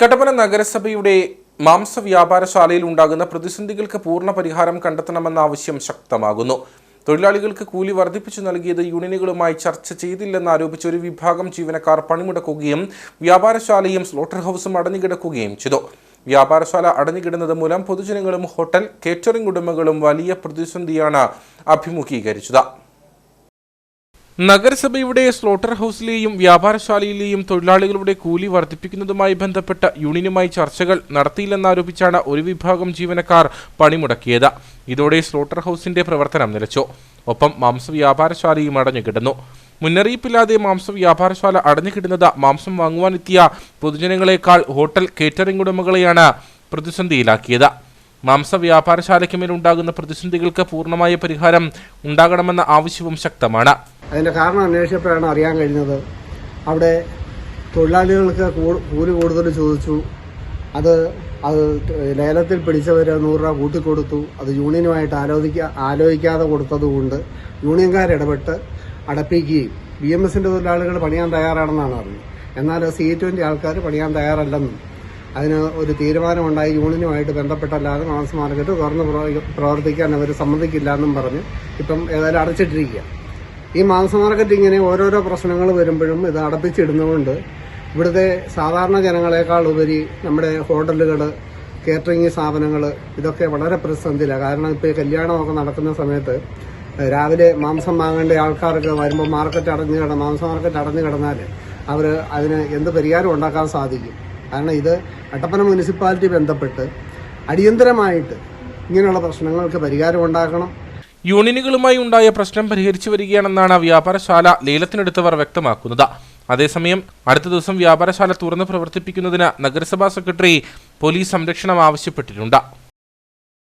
കട്ടപ്പന നഗരസഭയുടെ മാംസ വ്യാപാരശാലയിൽ ഉണ്ടാകുന്ന പ്രതിസന്ധികൾക്ക് പൂർണ പരിഹാരം കണ്ടെത്തണമെന്ന ആവശ്യം ശക്തമാകുന്നു. തൊഴിലാളികൾക്ക് കൂലി വർദ്ധിപ്പിച്ചു നൽകിയത് യൂണിയനുകളുമായി ചർച്ച ചെയ്തില്ലെന്ന് ആരോപിച്ച് ഒരു വിഭാഗം ജീവനക്കാർ പണിമുടക്കുകയും വ്യാപാരശാലയും സ്ലോട്ടർ ഹൗസും അടഞ്ഞുകിടക്കുകയും ചെയ്തു. വ്യാപാരശാല അടഞ്ഞുകിടുന്നത് മൂലം പൊതുജനങ്ങളും ഹോട്ടൽ കേറ്ററിംഗ് ഉടമകളും വലിയ പ്രതിസന്ധിയാണ് അഭിമുഖീകരിച്ചത്. നഗരസഭയുടെ സ്ലോട്ടർ ഹൌസിലെയും വ്യാപാരശാലയിലെയും തൊഴിലാളികളുടെ കൂലി വർദ്ധിപ്പിക്കുന്നതുമായി ബന്ധപ്പെട്ട യൂണിയനുമായി ചർച്ചകൾ നടത്തിയില്ലെന്നാരോപിച്ചാണ് ഒരു വിഭാഗം ജീവനക്കാർ പണിമുടക്കിയത്. ഇതോടെ സ്ലോട്ടർ ഹൌസിന്റെ പ്രവർത്തനം നിലച്ചു. ഒപ്പം മാംസ വ്യാപാരശാലയും അടഞ്ഞുകിടന്നു. മുന്നറിയിപ്പില്ലാതെ മാംസ വ്യാപാരശാല അടഞ്ഞുകിടുന്നത് മാംസം വാങ്ങുവാനെത്തിയ പൊതുജനങ്ങളെക്കാൾ ഹോട്ടൽ കേറ്ററിംഗ് ഉടമകളെയാണ് പ്രതിസന്ധിയിലാക്കിയത്. മാംസ വ്യാപാരശാലയ്ക്ക് മേലുണ്ടാകുന്ന പ്രതിസന്ധികൾക്ക് പൂർണമായ പരിഹാരം ഉണ്ടാകണമെന്ന ആവശ്യവും ശക്തമാണ്. അതിന്റെ കാരണം അന്വേഷിച്ചപ്പോഴാണ് അറിയാൻ കഴിഞ്ഞത്. അവിടെ തൊഴിലാളികൾക്ക് കൂലി കൂടുതൽ ചോദിച്ചു. അത് അത് ലേലത്തിൽ പിടിച്ചവർ നൂറ് രൂപ കൂട്ടിക്കൊടുത്തു. അത് യൂണിയനുമായിട്ട് ആലോചിക്കാ ആലോചിക്കാതെ കൊടുത്തതുകൊണ്ട് യൂണിയൻകാരിടപെട്ട് അടപ്പിക്കുകയും ബി എം എസിന്റെ തൊഴിലാളികൾ പണിയാൻ തയ്യാറാണെന്നാണ് അറിഞ്ഞത്. എന്നാൽ സി ട്വന്റി ആൾക്കാർ പണിയാൻ തയ്യാറല്ലെന്നും അതിന് ഒരു തീരുമാനമുണ്ടായി. യൂണിയനുമായിട്ട് ബന്ധപ്പെട്ടല്ലാതെ മാംസ മാർക്കറ്റ് തുറന്ന് പ്രവ- പ്രവർത്തിക്കാൻ അവർ സമ്മതിക്കില്ല എന്നും പറഞ്ഞ് ഇപ്പം ഏതായാലും അടച്ചിട്ടിരിക്കുക ഈ മാംസ മാർക്കറ്റ് ഇങ്ങനെ ഓരോരോ പ്രശ്നങ്ങൾ വരുമ്പോഴും ഇത് അടപ്പിച്ചിടുന്നതുകൊണ്ട് ഇവിടുത്തെ സാധാരണ ജനങ്ങളെക്കാൾ ഉപരി നമ്മുടെ ഹോട്ടലുകൾ കേറ്ററിംഗ് സ്ഥാപനങ്ങൾ ഇതൊക്കെ വളരെ പ്രതിസന്ധിയിലാണ് കാരണം ഇപ്പോൾ കല്യാണമൊക്കെ നടക്കുന്ന സമയത്ത് രാവിലെ മാംസം വാങ്ങേണ്ട ആൾക്കാർക്ക് വരുമ്പോൾ മാർക്കറ്റ് അടഞ്ഞു കിട മാംസ മാർക്കറ്റ് അടഞ്ഞു കിടന്നാൽ അവർ അതിന് എന്ത് പരിഹാരം ഉണ്ടാക്കാൻ സാധിക്കും. കാരണം ഇത് അട്ടപ്പന മുനിസിപ്പാലിറ്റി ബന്ധപ്പെട്ട് അടിയന്തരമായിട്ട് ഇങ്ങനെയുള്ള പ്രശ്നങ്ങൾക്ക് പരിഹാരം ഉണ്ടാക്കണം. യൂണിയനുകളുമായി ഉണ്ടായ പ്രശ്നം പരിഹരിച്ചു വരികയാണെന്നാണ് വ്യാപാരശാല ലേലത്തിനെടുത്തവർ വ്യക്തമാക്കുന്നത്. അതേസമയം അടുത്ത ദിവസം വ്യാപാരശാല തുറന്ന് പ്രവർത്തിപ്പിക്കുന്നതിന് നഗരസഭാ സെക്രട്ടറി പോലീസ് സംരക്ഷണം ആവശ്യപ്പെട്ടിട്ടുണ്ട്.